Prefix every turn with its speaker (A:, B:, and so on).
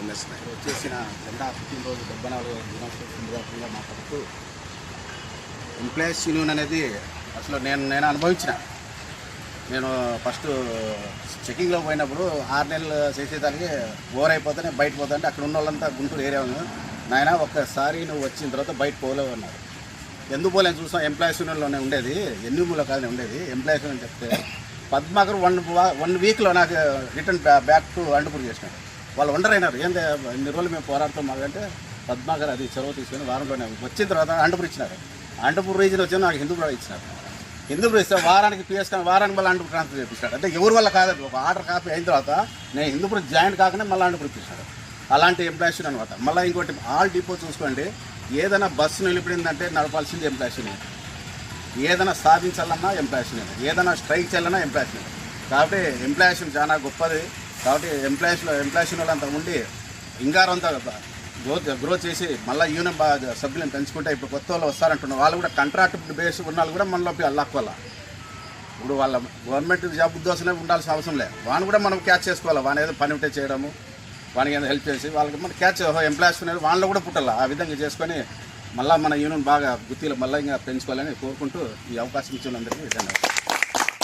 A: MS Naik వచ్చేసిన జెండా పుట్టినరోజు డెబ్బై నాలుగు దినోత్సవం సందర్భంగా మాట్లాడుతూ ఎంప్లాయీస్ యూనియన్ అనేది అసలు నేను నేను అనుభవించిన. నేను ఫస్ట్ చెకింగ్లో పోయినప్పుడు ఆరు నెలలు చేసేదానికి ఓవర్ అయిపోతానే బయట పోతుంటే అక్కడ ఉన్న వాళ్ళంతా గుంటూరు ఏరియా ఉంది నాయన ఒక్కసారి నువ్వు వచ్చిన తర్వాత బయట పోలేవు అన్నారు. ఎందుకు పోలేని చూసాం ఎంప్లాయీస్ యూనియన్లోనే ఉండేది ఎన్నిమూలో కాదని ఉండేది. ఎంప్లాయీస్ యూనియన్ చెప్తే పద్మాకర్ వన్ వన్ వీక్లో నాకు రిటర్న్ బ్యాక్ టు అండుపూర్ చేసినాడు వాళ్ళు ఉండరైనారు. ఏంది ఇన్ని రోజులు మేము పోరాడుతాం మాకంటే పద్మాగర్ అది చొరవ తీసుకొని వారంలోనే వచ్చిన తర్వాత అండపూర్ ఇచ్చినారు. అండపూర్ రీజన్ వచ్చిన నాకు హిందూపురం ఇచ్చినారు. హిందూపురం ఇస్తే వారానికి పిఎస్ వారానికి మళ్ళీ అండపూర్ ట్రాన్స్ఫర్ చేపించాడు అంటే ఎవరి వల్ల కాదు ఒక ఆర్డర్ కాపీ అయిన తర్వాత నేను హిందూపురం జాయిన్ కాకనే మళ్ళీ అండపూర్ ఇప్పించాడు అలాంటి ఎంప్లాయీస్ అనమాట మళ్ళీ ఇంకోటి ఆల్ డిపో చూసుకోండి. ఏదైనా బస్సు నిలిపడిందంటే నడపాల్సింది ఎంప్లాయీస్ ఏదైనా సాధించాలన్నా ఎంప్లాయీస్ ఏదైనా స్ట్రైక్ చేయాలన్నా ఎంప్లాయీస్ కాబట్టి ఎంప్లాయీస్ చాలా గొప్పది. కాబట్టి ఎంప్లాయీస్లో ఎంప్లాయీస్ వాళ్ళంతా ఉండి ఇంగారంతా గ్రోత్ గ్రోత్ చేసి మళ్ళీ యూనియన్ బాగా సభ్యులను పెంచుకుంటే ఇప్పుడు కొత్త వాళ్ళు వస్తారంటున్నారు వాళ్ళు కూడా కాంట్రాక్ట్ బేస్ ఉన్న వాళ్ళు కూడా మనలోకి అల్లాక్కోవాల? ఇప్పుడు వాళ్ళ గవర్నమెంట్ జాబ్ ఉద్యోగంలో ఉండాల్సిన అవసరం లేదు వాడిని కూడా మనం క్యాచ్ చేసుకోవాలి? వాని ఏదో పని ఉంటే చేయడము వానికి ఏదో హెల్ప్ చేసి వాళ్ళకి మనం క్యాచ్ ఎంప్లాయీస్ అనేది వాళ్ళలో కూడా పుట్టాలి? ఆ విధంగా చేసుకొని మళ్ళీ మన యూనియన్ బాగా గుత్తిలో మళ్ళీ ఇంకా పెంచుకోవాలని కోరుకుంటూ ఈ అవకాశం ఇచ్చినందుకు ధన్యవాదాలు.